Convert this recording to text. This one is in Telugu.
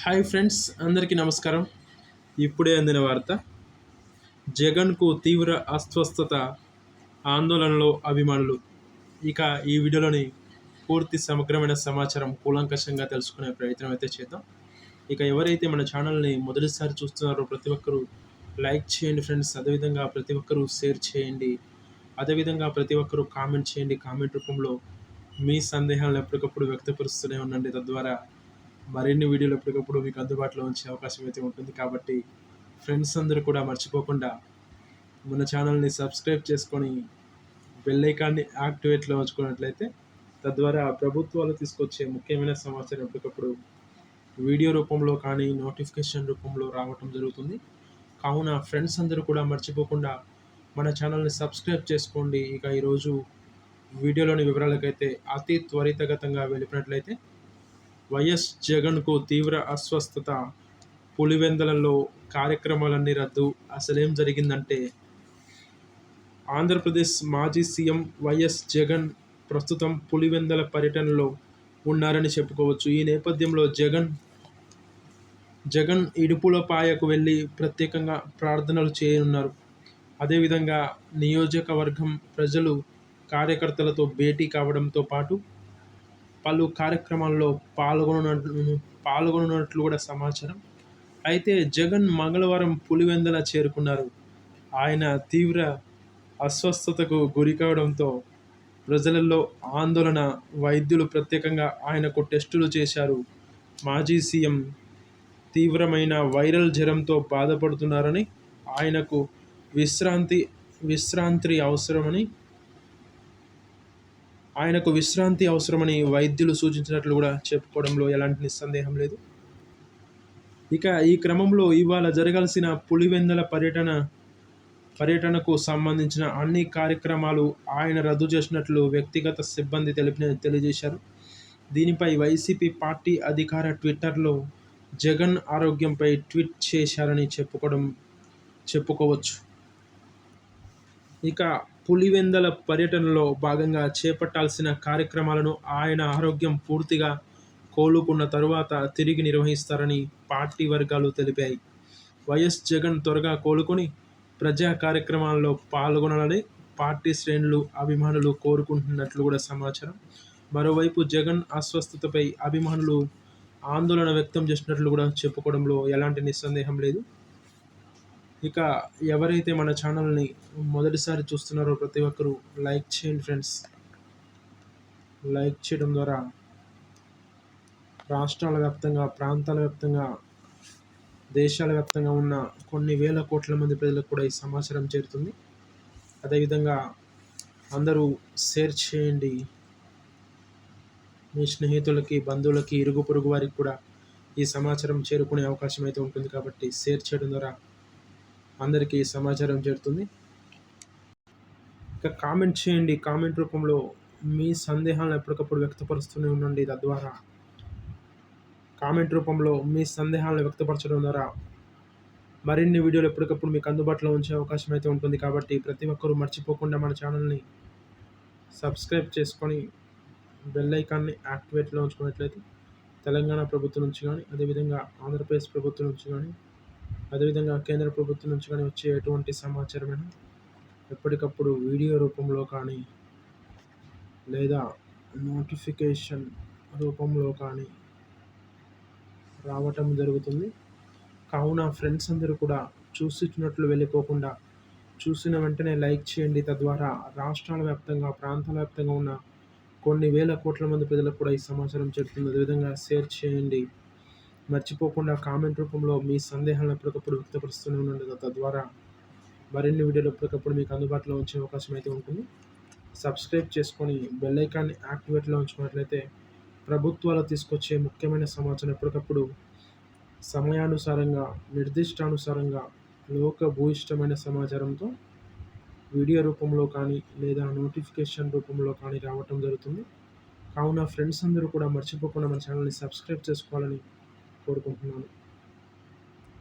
హాయ్ ఫ్రెండ్స్ అందరికీ నమస్కారం. ఇప్పుడే అందిన వార్త జగన్కు తీవ్ర అస్వస్థత ఆందోళనలో అభిమానులు. ఇక ఈ వీడియోలోని పూర్తి సమగ్రమైన సమాచారం కూలంకషంగా తెలుసుకునే ప్రయత్నం అయితే చేద్దాం. ఇక ఎవరైతే మన ఛానల్ని మొదటిసారి చూస్తున్నారో ప్రతి ఒక్కరూ లైక్ చేయండి ఫ్రెండ్స్ అదేవిధంగా ప్రతి ఒక్కరూ షేర్ చేయండి. అదేవిధంగా ప్రతి ఒక్కరూ కామెంట్ చేయండి. కామెంట్ రూపంలో మీ సందేహాలను ఎప్పటికప్పుడు వ్యక్తపరుస్తూనే ఉండండి. తద్వారా మరిన్ని వీడియోలు ఎప్పటికప్పుడు మీకు అందుబాటులో ఉంచే అవకాశం అయితే ఉంటుంది కాబట్టి ఫ్రెండ్స్ అందరూ కూడా మర్చిపోకుండా మన ఛానల్ని సబ్స్క్రైబ్ చేసుకొని బెల్ ఐకాన్ని యాక్టివేట్లో ఉంచుకున్నట్లయితే తద్వారా ప్రభుత్వాలు తీసుకొచ్చే ముఖ్యమైన సమాచారం ఎప్పటికప్పుడు వీడియో రూపంలో కానీ నోటిఫికేషన్ రూపంలో రావటం జరుగుతుంది. కావున ఫ్రెండ్స్ అందరూ కూడా మర్చిపోకుండా మన ఛానల్ని సబ్స్క్రైబ్ చేసుకోండి. ఇక ఈరోజు వీడియోలోని వివరాలకైతే అతి త్వరితగతంగా వెళ్ళిపోయినట్లయితే వైఎస్ జగన్కు తీవ్ర అస్వస్థత పులివెందలలో కార్యక్రమాలన్నీ రద్దు అసలేం జరిగిందంటే ఆంధ్రప్రదేశ్ మాజీ సీఎం వైఎస్ జగన్ ప్రస్తుతం పులివెందల పర్యటనలో ఉన్నారని చెప్పుకోవచ్చు. ఈ నేపథ్యంలో జగన్ జగన్ ఇడుపులపాయకు వెళ్ళి ప్రత్యేకంగా ప్రార్థనలు చేయనున్నారు. అదేవిధంగా నియోజకవర్గం ప్రజలు కార్యకర్తలతో భేటీ కావడంతో పాటు పలు కార్యక్రమాల్లో పాల్గొనట్లు పాల్గొనట్లు కూడా సమాచారం. అయితే జగన్ మంగళవారం పులివెందల చేరుకున్నారు. ఆయన తీవ్ర అస్వస్థతకు గురి కావడంతో ప్రజలలో ఆందోళన వైద్యులు ప్రత్యేకంగా ఆయనకు టెస్టులు చేశారు. మాజీ సీఎం తీవ్రమైన వైరల్ జ్వరంతో బాధపడుతున్నారని ఆయనకు విశ్రాంతి విశ్రాంతి అవసరమని ఆయనకు విశ్రాంతి అవసరమని వైద్యులు సూచించినట్లు కూడా చెప్పుకోవడంలో ఎలాంటి నిస్సందేహం లేదు. ఇక ఈ క్రమంలో ఇవాళ జరగాల్సిన పులివెందల పర్యటన పర్యటనకు సంబంధించిన అన్ని కార్యక్రమాలు ఆయన రద్దు చేసినట్లు వ్యక్తిగత సిబ్బంది తెలిపిన తెలియజేశారు. దీనిపై వైసీపీ పార్టీ అధికార ట్విట్టర్లో జగన్ ఆరోగ్యంపై ట్వీట్ చేశారని చెప్పుకోవడం చెప్పుకోవచ్చు. ఇక పులివెందల పర్యటనలో భాగంగా చేపట్టాల్సిన కార్యక్రమాలను ఆయన ఆరోగ్యం పూర్తిగా కోలుకున్న తరువాత తిరిగి నిర్వహిస్తారని పార్టీ వర్గాలు తెలిపాయి. వైఎస్ జగన్ త్వరగా కోలుకొని ప్రజా కార్యక్రమాల్లో పాల్గొనాలని పార్టీ శ్రేణులు అభిమానులు కోరుకుంటున్నట్లు కూడా సమాచారం. మరోవైపు జగన్ అస్వస్థతపై అభిమానులు ఆందోళన వ్యక్తం చేసినట్లు కూడా చెప్పుకోవడంలో ఎలాంటి నిస్సందేహం లేదు. ఇక ఎవరైతే మన ఛానల్ని మొదటిసారి చూస్తున్నారో ప్రతి ఒక్కరూ లైక్ చేయండి ఫ్రెండ్స్. లైక్ చేయడం ద్వారా రాష్ట్రాల వ్యాప్తంగా ప్రాంతాల వ్యాప్తంగా దేశాల వ్యాప్తంగా ఉన్న కొన్ని వేల కోట్ల మంది ప్రజలకు కూడా ఈ సమాచారం చేరుతుంది. అదేవిధంగా అందరూ షేర్ చేయండి. మీ స్నేహితులకి బంధువులకి ఇరుగు పొరుగు వారికి కూడా ఈ సమాచారం చేరుకునే అవకాశం అయితే ఉంటుంది కాబట్టి షేర్ చేయడం ద్వారా అందరికీ సమాచారం చేరుతుంది. ఇక కామెంట్ చేయండి. కామెంట్ రూపంలో మీ సందేహాలను ఎప్పటికప్పుడు వ్యక్తపరుస్తూనే ఉండండి. తద్వారా కామెంట్ రూపంలో మీ సందేహాలను వ్యక్తపరచడం ద్వారా మరిన్ని వీడియోలు ఎప్పటికప్పుడు మీకు అందుబాటులో ఉంచే అవకాశం అయితే ఉంటుంది. కాబట్టి ప్రతి ఒక్కరూ మర్చిపోకుండా మన ఛానల్ని సబ్స్క్రైబ్ చేసుకొని బెల్ ఐకాన్ని యాక్టివేట్లో ఉంచుకున్నట్లయితే తెలంగాణ ప్రభుత్వం నుంచి కానీ అదేవిధంగా ఆంధ్రప్రదేశ్ ప్రభుత్వం నుంచి కానీ అదేవిధంగా కేంద్ర ప్రభుత్వం నుంచి కానీ వచ్చే ఎటువంటి సమాచారమైనా ఎప్పటికప్పుడు వీడియో రూపంలో కానీ లేదా నోటిఫికేషన్ రూపంలో కానీ రావటం జరుగుతుంది. కావున ఫ్రెండ్స్ అందరూ కూడా చూసినట్లు వెళ్ళిపోకుండా చూసిన వెంటనే లైక్ చేయండి. తద్వారా రాష్ట్రాల వ్యాప్తంగా ప్రాంతాల వ్యాప్తంగా ఉన్న కొన్ని వేల కోట్ల మంది ప్రజలకు కూడా ఈ సమాచారం చెప్తుంది అదేవిధంగా షేర్ చేయండి. మర్చిపోకుండా కామెంట్ రూపంలో మీ సందేహాలను ఎప్పటికప్పుడు వ్యక్తపరుస్తూనే ఉండండి. తద్వారా మరిన్ని వీడియోలు ఎప్పటికప్పుడు మీకు అందుబాటులో ఉంచే అవకాశం అయితే ఉంటుంది. సబ్స్క్రైబ్ చేసుకొని బెల్ ఐకాన్ని యాక్టివేట్లో ఉంచుకున్నట్లయితే ప్రభుత్వాలు తీసుకొచ్చే ముఖ్యమైన సమాచారం ఎప్పటికప్పుడు సమయానుసారంగా నిర్దిష్టానుసారంగా లోక భూయిష్టమైన సమాచారంతో వీడియో రూపంలో కానీ లేదా నోటిఫికేషన్ రూపంలో కానీ రావటం జరుగుతుంది. కావున ఫ్రెండ్స్ అందరూ కూడా మర్చిపోకుండా మన ఛానల్ని సబ్స్క్రైబ్ చేసుకోవాలని por,